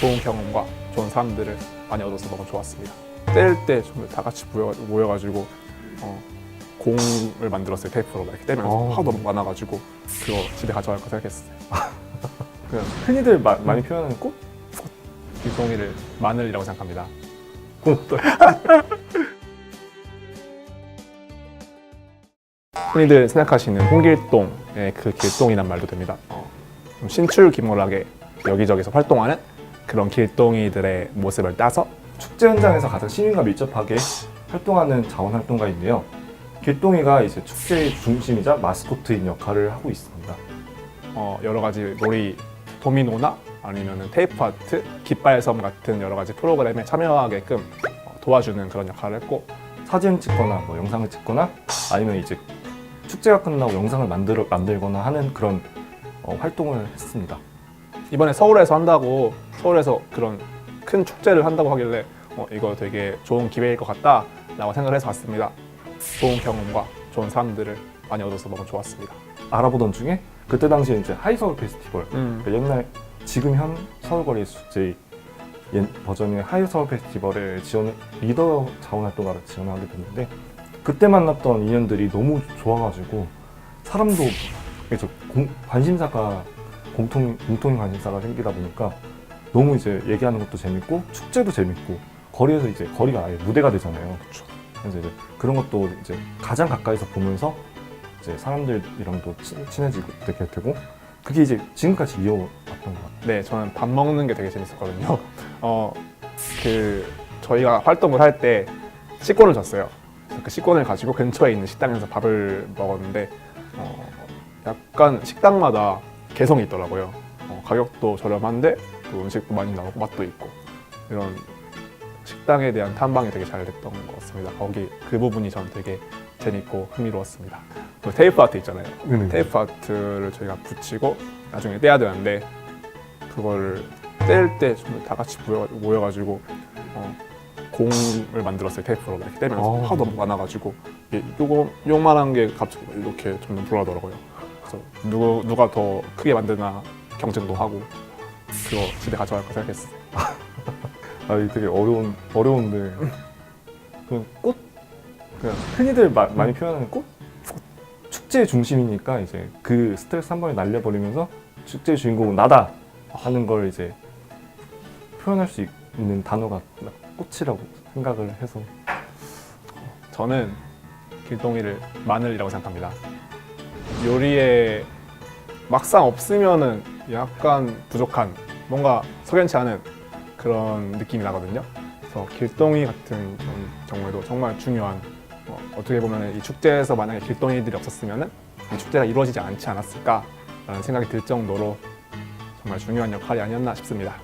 좋은 경험과 좋은 사람들을 많이 얻어서 너무 좋았습니다. 뗄때좀다 같이 모여, 모여가지고 어, 공을 만들었어요 테이프로 막 이렇게 떼면서 어. 하도 너무 많아가지고 그거 집에 가져갈 거 생각했어요. 그냥 흔히들 마- 많이 표현하는 꽃? 길동이를 마늘이라고 생각합니다. 꽃. 흔히들 생각하시는 홍길동의 그 길동이란 말도 됩니다. 어, 좀 신출귀몰하게 여기저기서 활동하는 그런 길동이들의 모습을 따서 축제 현장에서 가장 시민과 밀접하게 활동하는 자원활동가인데요. 길동이가 이제 축제의 중심이자 마스코트인 역할을 하고 있습니다. 어, 여러 가지 놀이 도미노나 아니면 테이프 아트, 깃발섬 같은 여러 가지 프로그램에 참여하게끔 어, 도와주는 그런 역할을 했고 사진 찍거나 뭐 영상을 찍거나 아니면 이제 축제가 끝나고 영상을 만들어 만들거나 하는 그런 어, 활동을 했습니다. 이번에 서울에서 한다고 서울에서 그런 큰 축제를 한다고 하길래 어, 이거 되게 좋은 기회일 것 같다라고 생각을 해서 왔습니다. 좋은 경험과 좋은 사람들을 많이 얻어서 너무 좋았습니다. 알아보던 중에 그때 당시에 이제 하이서울 페스티벌 음, 그 옛날 지금 현 서울거리 옛 버전의 하이서울 페스티벌에 지원 리더 자원활동가로 지원하게 됐는데 그때 만났던 인연들이 너무 좋아가지고 사람도 그래서 공- 관심사가 공통 공통 관심사가 생기다 보니까 너무 이제 얘기하는 것도 재밌고 축제도 재밌고 거리에서 이제 거리가 아예 무대가 되잖아요. 그쵸. 그래서 이제 그런 것도 이제 가장 가까이서 보면서 이제 사람들이랑도 친- 친해지게 되고 그게 이제 지금까지 이어왔던 것 같아요. 네, 저는 밥 먹는 게 되게 재밌었거든요. 어, 그 저희가 활동을 할 때 식권을 줬어요. 그래서 그 식권을 가지고 근처에 있는 식당에서 밥을 먹었는데 어, 약간 식당마다 개성이 있더라고요. 어, 가격도 저렴한데 또 음식도 많이 나오고 맛도 있고 이런 식당에 대한 탐방이 되게 잘 됐던 것 같습니다. 거기 그 부분이 저는 되게 재밌고 흥미로웠습니다. 그 테이프 아트 있잖아요. 테이프 아트를 저희가 붙이고 나중에 떼야 되는데 그걸 뗄때다 같이 모여, 모여가 지고 어, 공을 만들었어요 테이프로 막 이렇게 떼면서 어. 하도 많아가지고 요거 요만한 게 갑자기 이렇게 점점 불어나더라고요. 그래서 누구 누가 더 크게 만드나 경쟁도 하고 그거 집에 가져갈 거 생각했어요. 아, 이게 되게 어려운 어려운데 그꽃 그냥 흔히들 마- 많이 표현하는 꽃 축제의 중심이니까 이제 그 스트레스 한 번에 날려버리면서 축제 의 주인공은 나다 하는 걸 이제 표현할 수 있- 있는 단어가 꽃이라고 생각을 해서 저는 길동이를 마늘이라고 생각합니다. 요리에 막상 없으면은 약간 부족한 뭔가 석연치 않은 그런 느낌이 나거든요. 그래서 길동이 같은 경- 경우에도 정말 중요한 어, 어떻게 보면 이 축제에서 만약에 길동이들이 없었으면은 이 축제가 이루어지지 않지 않았을까라는 생각이 들 정도로 정말 중요한 역할이 아니었나 싶습니다.